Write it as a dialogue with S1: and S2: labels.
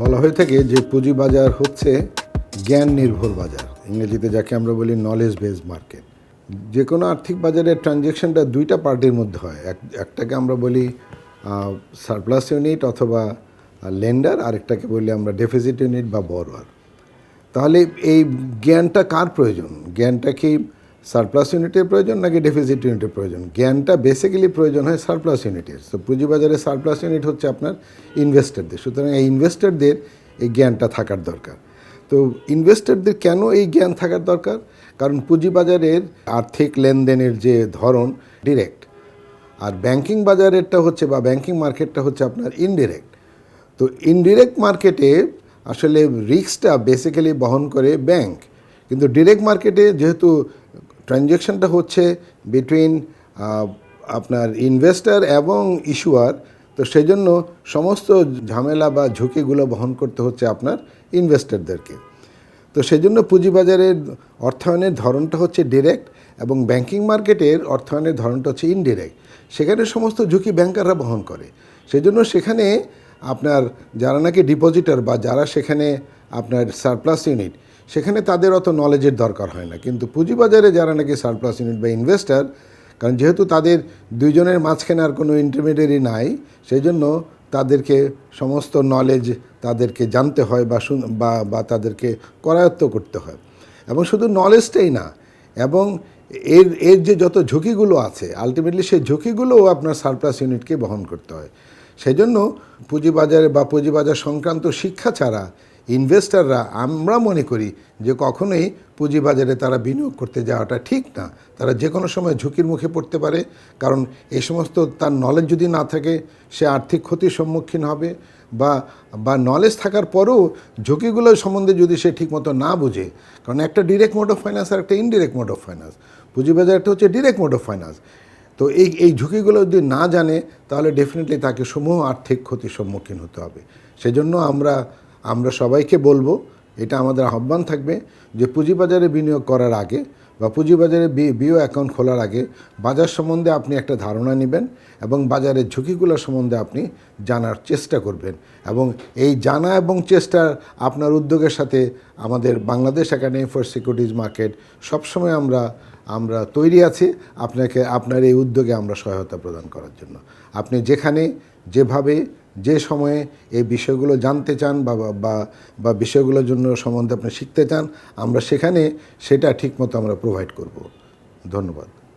S1: বলা হয়ে থাকে যে পুঁজি বাজার হচ্ছে জ্ঞান নির্ভর বাজার। ইংরেজিতে যাকে আমরা বলি নলেজ বেস মার্কেট যে কোনো আর্থিক বাজারের ট্রানজ্যাকশনটা দুইটা পার্টির মধ্যে হয়। এক, একটাকে আমরা বলি সারপ্লাস ইউনিট অথবা লেন্ডার আরেকটাকে বলি আমরা ডেফিসিট ইউনিট বা বরোয়ার তাহলে এই জ্ঞানটা কার প্রয়োজন? জ্ঞানটা কি সারপ্লাস ইউনিটের প্রয়োজন নাকি ডেফিসিট ইউনিটের প্রয়োজন? জ্ঞানটা বেসিক্যালি প্রয়োজন হয় সারপ্লাস ইউনিটের তো পুঁজিবাজারে সারপ্লাস ইউনিট হচ্ছে আপনার ইনভেস্টরদের সুতরাং এই ইনভেস্টরদের এই জ্ঞানটা থাকার দরকার। তো ইনভেস্টারদের কেন এই জ্ঞান থাকার দরকার? কারণ পুঁজিবাজারের আর্থিক লেনদেনের যে ধরন ডিরেক্ট আর ব্যাংকিং বাজারেরটা হচ্ছে বা ব্যাংকিং মার্কেটটা হচ্ছে আপনার ইনডিরেক্ট তো ইনডিরেক্ট মার্কেটে আসলে রিস্কটা বেসিক্যালি বহন করে ব্যাংক কিন্তু ডিরেক্ট মার্কেটে যেহেতু ট্রানজ্যাকশনটা হচ্ছে বিটুইন আপনার ইনভেস্টর এবং ইস্যুয়ার তো সেই জন্য সমস্ত ঝামেলা বা ঝুঁকিগুলো বহন করতে হচ্ছে আপনার ইনভেস্টরদেরকে তো সেই জন্য পুঁজিবাজারের অর্থায়নের ধরনটা হচ্ছে ডিরেক্ট এবং ব্যাংকিং মার্কেটের অর্থায়নের ধরনটা হচ্ছে ইনডিরেক্ট সেখানে সমস্ত ঝুঁকি ব্যাংকাররা বহন করে। সেই জন্য সেখানে আপনার যারা নাকি ডিপোজিটর বা যারা সেখানে আপনার সারপ্লাস ইউনিট সেখানে তাদের অত নলেজের দরকার হয় না। কিন্তু পুঁজিবাজারে যারা নাকি সারপ্লাস ইউনিট বা ইনভেস্টার কারণ যেহেতু তাদের দুইজনের মাঝখানে আর কোনো ইন্টারমিডিয়ারি নাই সেই জন্য তাদেরকে সমস্ত নলেজ তাদেরকে জানতে হয় বা শুন, বা বা তাদেরকে করায়ত্ত করতে হয়। এবং শুধু নলেজটাই না, এবং এর এর যে যত ঝুঁকিগুলো আছে আলটিমেটলি সেই ঝুঁকিগুলোও আপনার সারপ্লাস ইউনিটকে বহন করতে হয়। সেই জন্য পুঁজিবাজারে বা পুঁজিবাজার সংক্রান্ত শিক্ষা ছাড়া ইনভেস্টররা আমরা মনে করি যে কখনোই পুঁজিবাজারে তারা বিনিয়োগ করতে যাওয়াটা ঠিক না। তারা যে কোনো সময় ঝুঁকির মুখে পড়তে পারে, কারণ এই সমস্ত তার নলেজ যদি না থাকে, সে আর্থিক ক্ষতির সম্মুখীন হবে বা বা নলেজ থাকার পরেও ঝুঁকিগুলো সম্বন্ধে যদি সে ঠিকমতো না বুঝে, কারণ একটা ডিরেক্ট মোড অফ ফাইন্যান্স আর একটা ইনডিরেক্ট মোড অফ ফাইন্যান্স পুঁজিবাজার একটা হচ্ছে ডিরেক্ট মোড অফ ফাইন্যান্স তো এই এই ঝুঁকিগুলো যদি না জানে, তাহলে ডেফিনেটলি তাকে সমূহ আর্থিক ক্ষতির সম্মুখীন হতে হবে। সেজন্য আমরা আমরা সবাইকে বলব, এটা আমাদের আহ্বান থাকবে যে পুঁজিবাজারে বিনিয়োগ করার আগে বা পুঁজিবাজারে বিও অ্যাকাউন্ট খোলার আগে বাজার সম্বন্ধে আপনি একটা ধারণা নেবেন এবং বাজারের ঝুঁকিগুলো সম্বন্ধে আপনি জানার চেষ্টা করবেন। এবং এই জানা এবং চেষ্টার আপনার উদ্যোগের সাথে আমাদের Bangladesh academy for securities market সবসময় আমরা আমরা তৈরি আছি আপনাকে, আপনার এই উদ্যোগে আমরা সহায়তা প্রদান করার জন্য। আপনি যেখানে, যেভাবে যে সময়ে এই বিষয়গুলো জানতে চান বা, বা- বা বিষয়গুলোর জন্য সম্বন্ধে আপনি শিখতে চান, আমরা সেখানে সেটা ঠিকমতো আমরা প্রোভাইড করব। ধন্যবাদ।